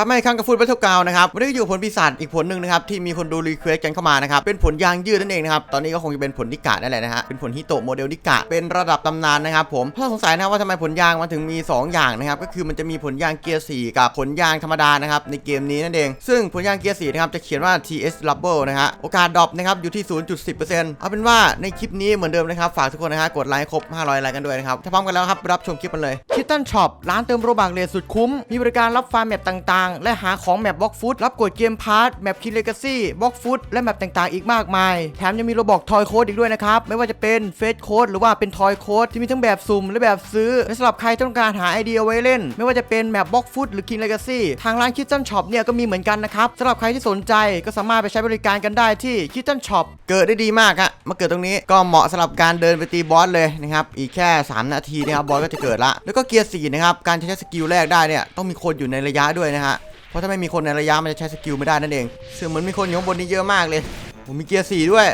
ครับไม่ข้างกับฟุตบัตเทิลกาวนะครับวันนี้อยู่ผลปีศาจอีกผลหนึ่งนะครับที่มีคนดูรีเควสกันเข้ามานะครับเป็นผลยางยืดนั่นเองนะครับตอนนี้ก็คงจะเป็นผลนิกะนั่นแหละนะฮะเป็นผลฮิโตะโมเดลนิกะเป็นระดับตำนานนะครับผมถ้าสงสัยนะว่าทำไมผลยางมันถึงมี 2 อย่างนะครับก็คือมันจะมีผลยางเกียร์4กับผลยางธรรมดานะครับในเกมนี้นั่นเอง ซึ่งผลยางเกียร์4นะครับจะเขียนว่า TS Rubber นะฮะโอกาสดรอปนะครับอยู่ที่ 0.10%เอาเป็นว่าในคลิปนี้เหมือนเดิมนะครับฝากทุกคนนะฮะกดไลค์ครบ 500ไลค์กันด้วยนะครับถ้าพร้อมกันแล้วครับรับชมคลิปกันเลยคิตตันช็อปร้านเติมโรบักเลสสุดคุ้มมีบริการรับฟาร์มแมปต่างๆ และหาของแมปบล็อกฟุตรับกดเกมพาร์ทแมปคินเลกาซี่บล็อกฟุตและแมปต่างๆ อีกมากมาย แถมยังมีโรบอกทอยโค้ดอีกด้วยนะครับ ไม่ว่าจะเป็นเฟสโค้ดหรือว่าเป็นทอยโค้ดที่มีทั้งแบบสุ่มและแบบซื้อและสำหรับใครต้องการหาไอเดียเอาไว้เล่น ไม่ว่าจะเป็นแมปบล็อกฟุตหรือคินเลกาซี่ทางร้านคิตตันช็อปเนี่ยก็มีเหมือนกันนะครับสำหรับใครที่สนใจก็สามารถไปใช้บริการกันได้ที่คิตตันช็อปเกิดได้ดีมากฮะมาเกิดตรงนี้ก็เหมาะสำหรับการเดินไปตีบอสเลยนะครับอีกแค่ 3 นาทีนะครับบอสก็จะเกิดละแล้วก็เกียร์สี่นะครับการใช้สกิลแรกได้เนี่ยต้องมีคนอยู่ในระยะด้วยนะฮะ เพราะถ้าไม่มีคนในระยะมันจะใช้สกิลไม่ได้นั่นเองซึ่งเหมือนมีคนอยู่ข้างบนนี้เยอะมากเลยผมมีเกียร์สี่ด้วย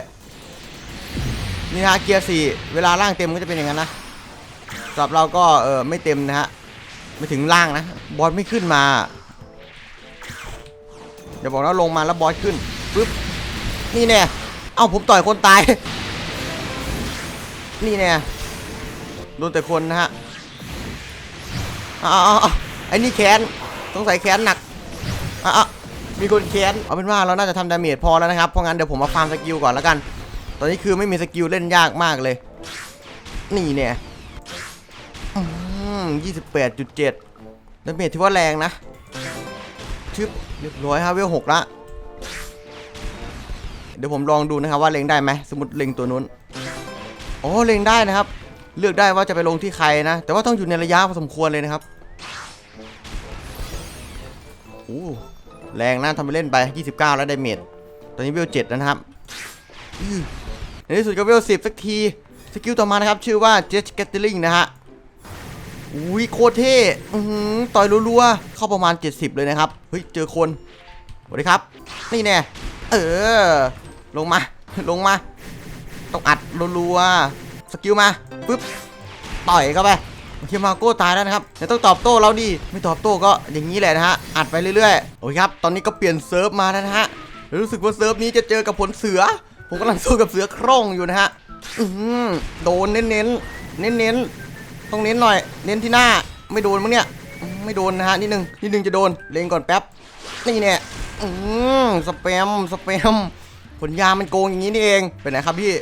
นี่นะฮะเกียร์สี่เวลาล่างเต็มก็จะเป็นอย่างนั้นนะสำหรับเราก็เออไม่เต็มนะฮะไม่ถึงล่างนะบอสไม่ขึ้นมาเดี๋ยวบอกว่าลงมาแล้วบอสขึ้นปึ๊บนี่แน่เอ้าผมต่อยคนตาย นี่แน่โดนแต่คนนะฮะอ้าวไอ้นี่แขนสงสัยแค้นหนัก อะมีคนแค้นเอาเป็นว่าเราน่าจะทำดาเมจพอแล้วนะครับ เพราะงั้นเดี๋ยวผมมาฟาร์มสกิลก่อนแล้วกัน ตอนนี้คือไม่มีสกิลเล่นยากมากเลย นี่เนี่ยยี่สิบแปดจุดเจ็ดดาเมจที่ว่าแรงนะชึบเรียบร้อยฮะเวลหกละ เดี๋ยวผมลองดูนะครับว่าเล็งได้ไหมสมมติเล็งตัวนู้นอ๋อเล็งได้นะครับ เลือกได้ว่าจะไปลงที่ใครนะ แต่ว่าต้องอยู่ในระยะพอสมควรเลยนะครับโอ้ แรงนะทำไปเล่นไป 29 แล้วได้เมจตอนนี้เวล7นะครับในที่สุดก็เวล10สักทีสกิลต่อมานะครับ ชื่อว่า Jet Scattering นะฮะอุ้ยโคตรเท่ต่อยรัวๆ เข้าประมาณ 70 เลยนะครับ เฮ้ย เจอคนสวัสดีครับ นี่แน่ เออ ลงมา ลงมา ต้องอัดรัวๆ สกิลมา ปึ๊บ ต่อยเข้าไป เฮียมาโก้ตายแล้วนะครับเดี๋ยวต้องตอบโต้เราดิไม่ตอบโต้ก็อย่างนี้แหละนะฮะอัดไปเรื่อยๆโอเคครับตอนนี้ก็เปลี่ยนเซิร์ฟมาแล้วนะฮะรู้สึกว่าเซิร์ฟนี้จะเจอกับผลเสือ ผมกำลังสู้กับเสือโคร่งอยู่นะฮะอือโดนเน้นเน้นเน้นเน้นๆต้องเน้นหน่อย เน้นที่หน้าไม่โดนมั้งเนี่ยไม่โดนนะฮะนิดนึงนิดนึงจะโดนเล็งก่อนแป๊บนี่เนี่ยอืมสแปมสแปมผลยามันโกงอย่างนี้นี่เองเป็นไหนครับพี่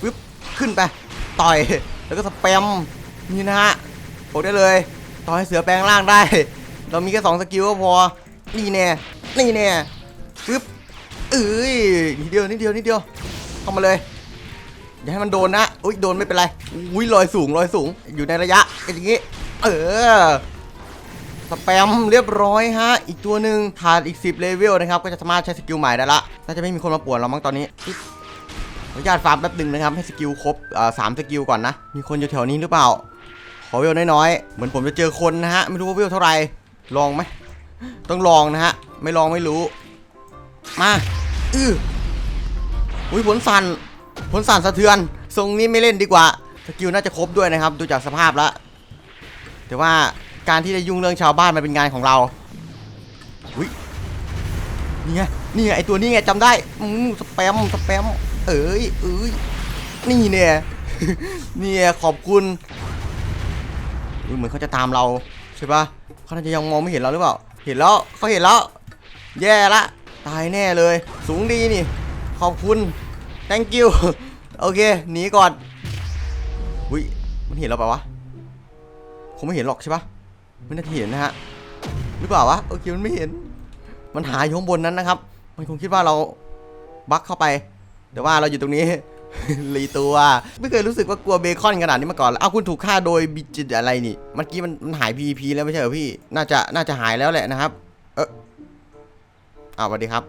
ปึ๊บขึ้นไปต่อยแล้วก็สแปม นี่นะฮะบอกได้เลย ต่อให้เสือแปลงร่างได้ เรามีแค่สองสกิลก็พอ นี่แน่ นี่แน่ปึ๊บเอ้ยนิดเดียวนิดเดียวนิดเดียว เข้ามาเลย อย่าให้มันโดนนะ อุ้ยโดนไม่เป็นไร อุ้ยลอยสูงลอยสูง อยู่ในระยะเป็นอย่างงี้ เออสแปมเรียบร้อยฮะ อีกตัวหนึ่งขาดอีก 10 เลเวลนะครับ ก็จะสามารถใช้สกิลใหม่ได้ละ น่าจะไม่มีคนมาป่วนเรามั้งตอนนี้ขออนุญาตฟาร์มแป๊บหนึงนะครับ ให้สกิลครบสามสกิลก่อนนะ มีคนอยู่แถวนี้หรือเปล่า อเวลน้อยๆ เหมือนผมจะเจอคนนะฮะ ไม่รู้ว่าเวลเท่าไหร่ ลองไหม ต้องลองนะฮะ ไม่ลองไม่รู้ มาอื้ออุ้ยผลสั่น ผลสั่นสะเทือน ทรงนี้ไม่เล่นดีกว่า สกิลน่าจะครบด้วยนะครับ ดูจากสภาพแล้ว แต่ว่าการที่จะยุ่งเรื่องชาวบ้านมันเป็นงานของเรา อุ้ยนี่ไง นี่ไงไอตัวนี้ไงจำได้อืมสแปม สแปม เอ้ยเอ้ยนี่เนี่ย เนี่ยขอบคุณ เหมือนเขาจะตามเราใช่ปะเขาน่าจะยังมองไม่เห็นเราหรือเปล่า เห็นแล้วเขาเห็นแล้ว แย่ละ ตายแน่เลย สูงดีนี่ ขอบคุณ thank you โอเค หนีก่อนอุ้ย มันเห็นเราเปล่าวะ คงไม่เห็นหรอกใช่ปะไม่น่าจะเห็นนะฮะ หรือเปล่าวะ โอเค มันไม่เห็น มันหายอยู่ข้างบนนั้นนะครับ มันคงคิดว่าเราบักเข้าไป แต่ว่าเราอยู่ตรงนี้ รีตัว ไม่เคยรู้สึกว่ากลัวเบคอนขนาดนี้มาก่อนแล้วอ้าคุณถูกฆ่าโดยบิจิตอะไรนี่เมื่อกี้มันมันหาย PVP แล้วไม่ใช่เหรอพี่ น่าจะน่าจะหายแล้วแหละนะครับ เอออ้าสวัสดีครับ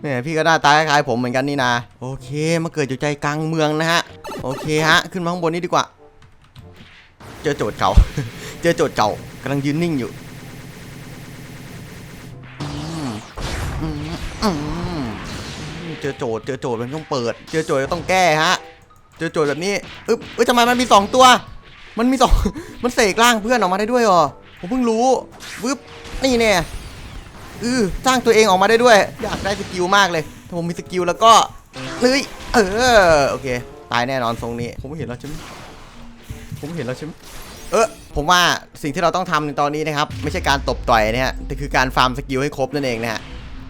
แหมพี่ก็หน้าตาคล้ายผมเหมือนกันนี่นาโอเคมาเกิดอยู่ใจกลางเมืองนะฮะโอเคฮะ ขึ้นมาข้างบนนี้ดีกว่า เจอโจทย์เก่า เจอโจทย์เก่ากำลังยืนนิ่งอยู่อืมอืม เจอโจทย์เจอโจทย์มันต้องเปิด เจอโจทย์ต้องแก้ฮะ เจอโจทย์แบบนี้อึ๊บเอ้ยทำไมมันมีสองตัว มันมีสองมันเสกร่างเพื่อนออกมาได้ด้วยเหรอผมเพิ่งรู้วึบนี่แน่เออสร้างตัวเองออกมาได้ด้วย อยากได้สกิลมากเลย ถ้าผมมีสกิลแล้วก็เฮ้ยเออโอเค ตายแน่นอนทรงนี้ ผมเห็นแล้วใช่ไหมผมเห็นแล้วใช่ไหมเออผมว่าสิ่งที่เราต้องทำในตอนนี้นะครับ ไม่ใช่การตบต่อยนะฮะแต่คือการฟาร์มสกิลให้ครบนั่นเองนะฮะ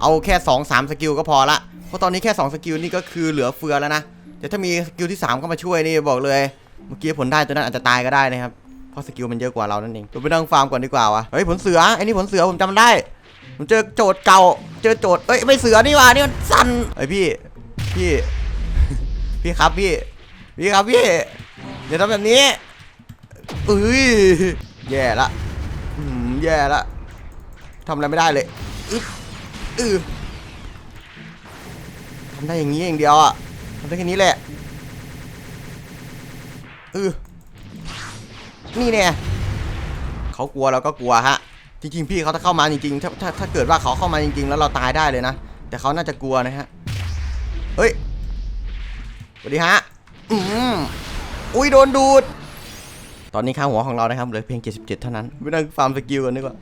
เอาแค่ 2 3 สกิลก็พอละ เพราะตอนนี้แค่ 2 สกิลนี่ก็คือเหลือเฟือแล้วนะแต่ถ้ามีสกิลที่ 3 เข้ามาช่วยนี่บอกเลย เมื่อกี้ผลได้ตัวนั้นอาจจะตายก็ได้นะครับ เพราะสกิลมันเยอะกว่าเรานั่นเองเราไปนั่งฟาร์มก่อนดีกว่าวะเฮ้ยผลเสือไอ้นี่ผลเสือผมจำได้ ผมเจอโจทย์เก่า เจอโจทย์เอ้ยไม่เสือนี่ว่านี่มันสันเฮ้ยพี่ พี่ พี่ครับพี่ พี่ครับพี่อย่าทำแบบนี้เอ้ยแย่ละอืมแย่ละทำอะไรไม่ได้เลยอึ๊บอือ ทำได้อย่างนี้อย่างเดียวอะทำได้แค่นี้แหละเออนี่เนี่ยเขากลัวเราก็กลัวฮะ จริงๆพี่เขาถ้าเข้ามาจริงๆถ้าถ้าถ้าเกิดว่าเขาเข้ามาจริง ๆ แล้วเราตายได้เลยนะ แต่เขาน่าจะกลัวนะฮะ เฮ้ยสวัสดีฮะ อืมอุ้ยโดนดูด ตอนนี้ค่าหัวของเรานะครับเหลือเพียง 77 เท่านั้นไม่ต้องฟาร์มสกิลก่อนดีกว่า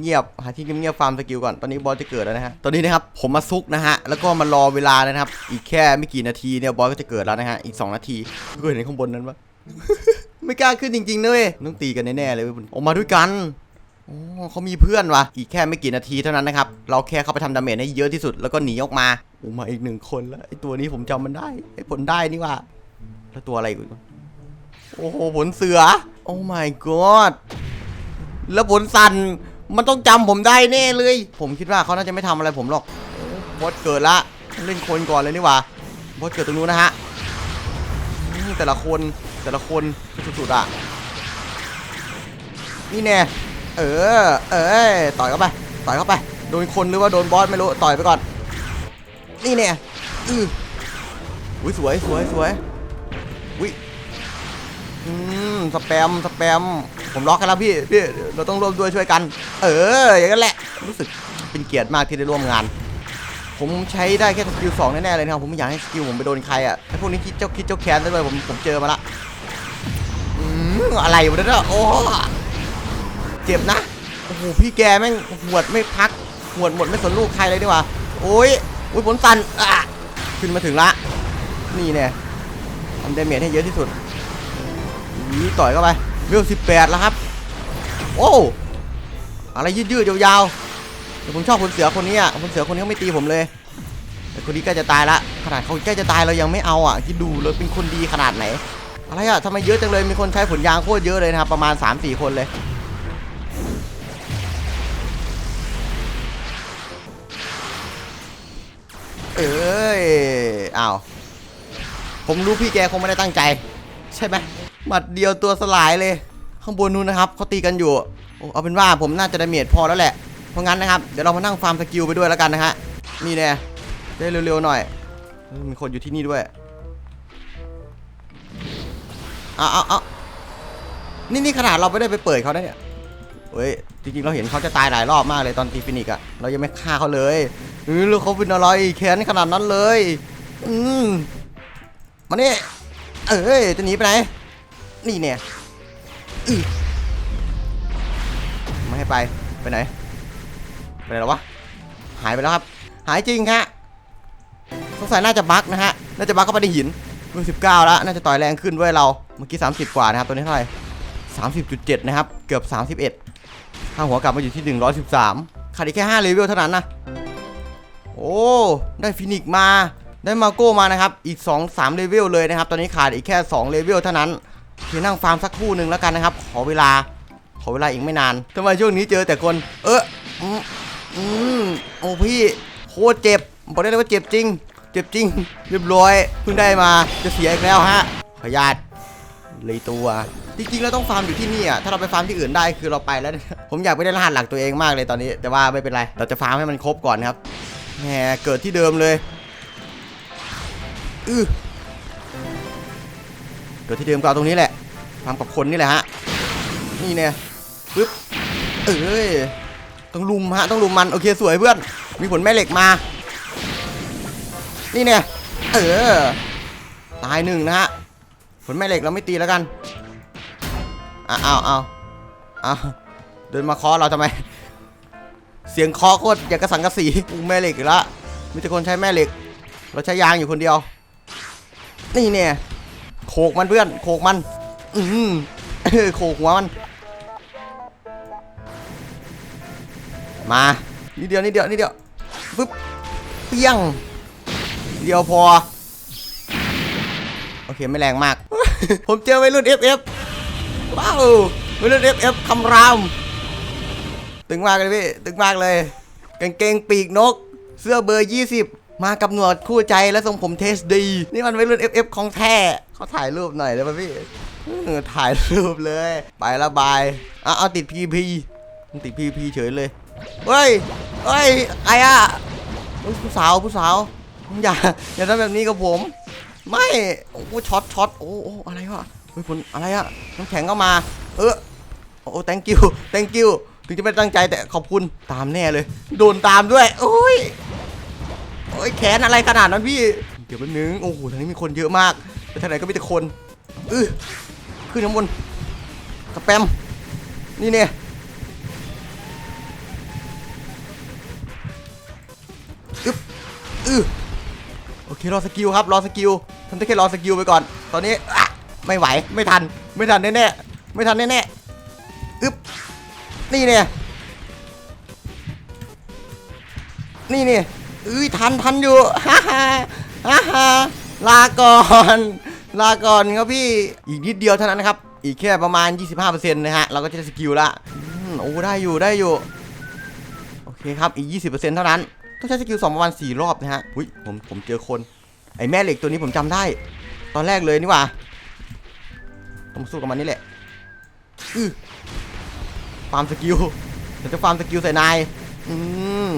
เงียบๆหาที่เงียบๆฟาร์มสกิลก่อนตอนนี้บอสจะเกิดแล้วนะฮะตอนนี้นะครับผมมาซุกนะฮะแล้วก็มารอเวลานะครับ อีกแค่ไม่กี่นาทีเนี่ยบอสก็จะเกิดแล้วนะฮะอีก 2 นาทีก็เห็นข้างบนนั้นปะไม่กล้าขึ้นจริงๆนะเว้ยต้องตีกันแน่ๆเลยออกมาด้วยกันโอ้เขามีเพื่อนวะอีกแค่ไม่กี่นาทีเท่านั้นนะครับ เราแค่เข้าไปทำดาเมจให้เยอะที่สุดแล้วก็หนีออกมาโอ้มาอีกหนึ่งคนแล้วไอตัวนี้ผมจำมันได้ไอผลได้นี่ว่าแล้วตัวอะไรอีกโอ้โหผลเสือ โอ้ my god แล้วผลสันมันต้องจำผมได้แน่เลย ผมคิดว่าเขาน่าจะไม่ทำอะไรผมหรอกบอสเกิดละ เล่นคนก่อนเลยนี่หว่าบอสเกิดตรงนู้นนะฮะแต่ละคนแต่ละคนสุดๆอะ นี่แน่เออ เออต่อยเข้าไป ต่อยเข้าไป โดนคนหรือว่าโดนบอสไม่รู้ ต่อยไปก่อน นี่เนี่ยอืออุ้ยสวยสวยสวยอุ้ย อืมสแปมสแปมผมล็อกกันแล้วพี่พี่เราต้องร่วมด้วยช่วยกัน เออ อย่างนั้นแหละ รู้สึกเป็นเกียรติมากที่ได้ร่วมงาน ผมใช้ได้แค่สกิลสองแน่ๆเลยนะครับผมไม่อยากให้สกิลผมไปโดนใครอะไอพวกนี้คิดเจ้าคิดเจ้าแค้นซะด้วยผมผมเจอมาละอืมอะไรวะเนี่ยโอ้เจ็บนะโอ้โหพี่แกแม่งหวดไม่พักหวดหมดไม่สนลูกใครเลยดีกว่าโอ้ยโอ้ยผลตันอะขึ้นมาถึงละนี่เนี่ยทำเดเมจให้เยอะที่สุด นี่ต่อยเข้าไปเวลสิบแปดแล้วครับ โอ้อะไรยืดๆยาวๆแต่ผมชอบคนเสือคนนี้อะคนเสือคนนี้เขาไม่ตีผมเลย แต่คนนี้ใกล้จะตายละขนาดเขาใกล้จะตายเรายังไม่เอาอะคิดดูเลยเป็นคนดีขนาดไหนอะไรอะทำไมเยอะจังเลยมีคนใช้ผลยางโคตรเยอะเลยนะครับประมาณ 3-4 คนเลยเอ้ยอ้าวผมรู้พี่แกคงไม่ได้ตั้งใจ ใช่ไหม หมัดเดียวตัวสลายเลย ข้างบนนู้นนะครับเขาตีกันอยู่เอาเป็นว่าผมน่าจะได้เมียดพอแล้วแหละ เพราะงั้นนะครับ เดี๋ยวเรามานั่งฟาร์มสกิลไปด้วยแล้วกันนะฮะ นี่แน่ได้เร็วๆหน่อย มีคนอยู่ที่นี่ด้วยเอาเอาเอานี่นี่ขนาดเราไม่ได้ไปเปิดเขานะเนี่ยเฮ้ย จริงๆ เราเห็นเขาจะตายหลายรอบมากเลยตอนตีฟินิกอะเรายังไม่ฆ่าเขาเลยเออแล้วเขาเป็นอะไรแค้นขนาดนั้นเลย อืมมานี่เอ้ย จะหนีไปไหน นี่เนี่ยอืไม่ให้ไป ไปไหน ไปไหนแล้ววะ หายไปแล้วครับ หายจริงฮะ สงสัยน่าจะบั๊กนะฮะ น่าจะบั๊กเข้าไปในหินเบอร์สิบเก้าแล้ว น่าจะต่อยแรงขึ้นด้วยเรา เมื่อกี้30กว่านะครับ ตัวนี้เท่าไหร่30.7นะครับ เกือบ31ค่าหัวกลับมาอยู่ที่113ขาดอีกแค่5เลเวลเท่านั้นนะ โอ้ ได้ฟินิกมา ได้มาโก้มานะครับ อีก2 3เลเวลเลยนะครับ ตอนนี้ขาดอีกแค่2เลเวลเท่านั้น เที่นั่งฟาร์มสักครู่หนึ่งแล้วกันนะครับ ขอเวลา ขอเวลาอีกไม่นานทำไมช่วงนี้เจอแต่คน เอออืมอืมโอ้พี่โคตรเจ็บบอกได้เลยว่าเจ็บจริง เจ็บจริง เรียบร้อยเพิ่งได้มาจะเสียอีกแล้วฮะขออนุญาตเลยตัวจริงๆเราต้องฟาร์มอยู่ที่นี่อะถ้าเราไปฟาร์มที่อื่นได้คือเราไปแล้ว ผมอยากไปได้รหัสหลักตัวเองมากเลยตอนนี้ แต่ว่าไม่เป็นไร เราจะฟาร์มให้มันครบก่อนนะครับแหมเกิดที่เดิมเลยอือิดที่เดิมก็เอาตรงนี้แหละฟาร์มกับคนนี่แหละฮะ นี่เนี่ยปึ๊บ เอ้ย ต้องลุมฮะ ต้องลุมมัน โอเคสวยเพื่อน มีผลแม่เหล็กมา นี่เนี่ย เออ ตายหนึ่งนะฮะ ผลแม่เหล็กเราไม่ตีแล้วกันอ้าวอ้าวอ้าวอ้าเดินมาเคาะเราทำไม เสียงเคาะโคตรอยางกระสังกระสีอูแม่เหล็กอีกแล้วมีแต่คนใช้แม่เหล็ก เราใช้ยางอยู่คนเดียว นี่เนี่ย โขกมันเพื่อน โขกมัน อืมเอโขกหัวมัน มานิดเดียวนิดเดียวนิดเดียวปึ๊บเปี้ยง เดียวพอ โอเคไม่แรงมาก ผมเจอวัยรุ่น FF ว้าววัยรุ่น FF คำราม ตึงมากเลยพี่ ตึงมากเลยกางเกงปีกนก เสื้อเบอร์ 20 มากับหนวดคู่ใจและทรงผมเทสดี นี่มันวัยรุ่น FF ของแท้ เขาถ่ายรูปหน่อยได้ป่ะพี่ถ่ายรูปเลย ไปละบายเอาเอาติด PP มันติด PP เฉยเลยเฮ้ยเฮ้ยไอ้อะเฮ้ยผู้สาวผู้สาวอย่าอย่าทำแบบนี้กับผม ไม่โอ้ช็อตช็อตโอ้โอ้อะไรวะเฮ้ยผลอะไรอะน้ำแข็งก็มา เออโอ้ thank you thank you ถึงจะไม่ตั้งใจแต่ขอบคุณตามแน่เลย โดนตามด้วยโอ้ยโอ้ยแขนอะไรขนาดนั้นพี่ เดี๋ยวแป๊บนึงโอ้โหทางนี้มีคนเยอะมาก แต่ทางไหนก็มีแต่คนอือขึ้นข้างบนสแปม นี่เนี่ยอึ๊บอือโอเค รอสกิลครับ รอสกิลทำได้แค่รอสกิลไปก่อน ตอนนี้อะไม่ไหว ไม่ทัน ไม่ทันแน่ๆ ไม่ทันแน่ๆ อึ๊บ นี่เนี่ย นี่เนี่ยอุ้ยทันทันอยู่ ฮ่าฮ่าฮ่าฮ่า ลาก่อน ลาก่อนครับพี่ อีกนิดเดียวเท่านั้นนะครับ อีกแค่ประมาณ 25%นะฮะ เราก็จะได้สกิลละโอ้ได้อยู่ได้อยู่ โอเคครับ อีก 20%เท่านั้น ต้องใช้สกิลสองประมาณ4รอบนะฮะ อุ้ย ผม ผมเจอคน ไอ้แม่เหล็กตัวนี้ผมจำได้ ตอนแรกเลยนี่หว่า ต้องสู้กับมันนี่แหละ อือฟาร์มสกิลเดี๋ยวจะฟาร์มสกิลใส่นาย อืม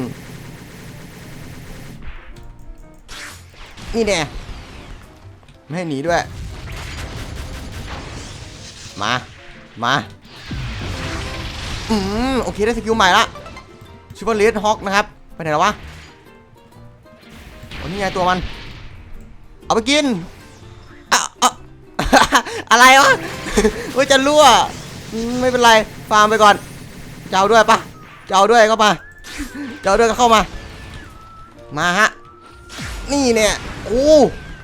นี่แน่ ไม่ให้หนีด้วย มา มาอืมโอเคได้สกิลใหม่ละชิวเลสฮอกนะครับไปไหนแล้ววะโอ้นี่ไงตัวมัน เอาไปกินอะอะอะไรวะว่าจะรั่ว ไม่เป็นไร ฟาร์มไปก่อน เจะเอาด้วยปะเจะเอาด้วยก็มาจะเอาด้วยก็เข้ามา มาฮะ นี่เนี่ยโอ้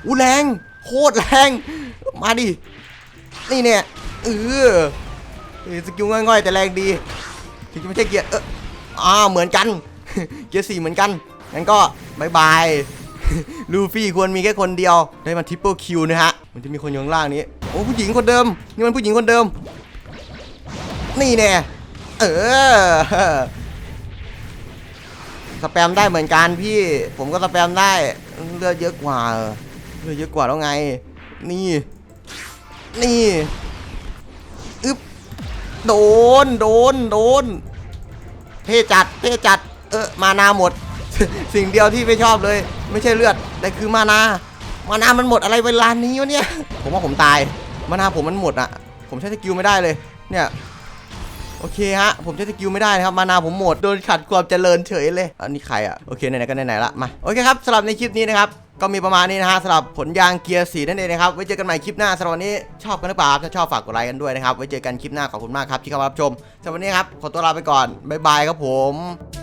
โหแรง โคตรแรง มาดิ นี่เนี่ยเออสกิลง่อยๆ แต่แรงดี ถึงจะไม่ใช่เกียร์ เอออ่าเหมือนกัน เกียร์สี่เหมือนกัน งั้นก็บายบาย ลูฟี่ควรมีแค่คนเดียว ได้มันทริปเปิลคิวนะฮะ มันจะมีคนอยู่ข้างล่างนี้ โอ้ผู้หญิงคนเดิม นี่มันผู้หญิงคนเดิม นี่แน่เออสแปมได้เหมือนกันพี่ ผมก็สแปมได้ เลือดเยอะกว่า เลือดเยอะกว่าแล้วไง นี่ นี่อึ๊บโดน โดน โดน เท่จัด เท่จัด เออ มานาหมด สิ่งเดียวที่ไม่ชอบเลย ไม่ใช่เลือด แต่คือมานา มานามันหมดอะไรเวลานี้วะเนี่ย ผมว่าผมตาย มานาผมมันหมดอะผมใช้สกิลไม่ได้เลย เนี่ยโอเคฮะ ผมใช้สกิลไม่ได้นะครับ มานาผมหมด โดนขัดความเจริญเฉยเลย อันนี้ใครอะโอเค ไหนๆก็ไหนๆละ มา โอเคครับสำหรับในคลิปนี้นะครับ ก็มีประมาณนี้นะฮะสำหรับผลยางเกียร์สีนั่นเองนะครับไว้เจอกันใหม่คลิปหน้าสำหรับวันนี้ชอบกันหรือเปล่าถ้าชอบฝากกดไลค์กันด้วยนะครับไว้เจอกันคลิปหน้าขอบคุณมากครับที่เข้ามารับชมสำหรับวันนี้ครับขอตัวลาไปก่อนบ๊ายบายครับผม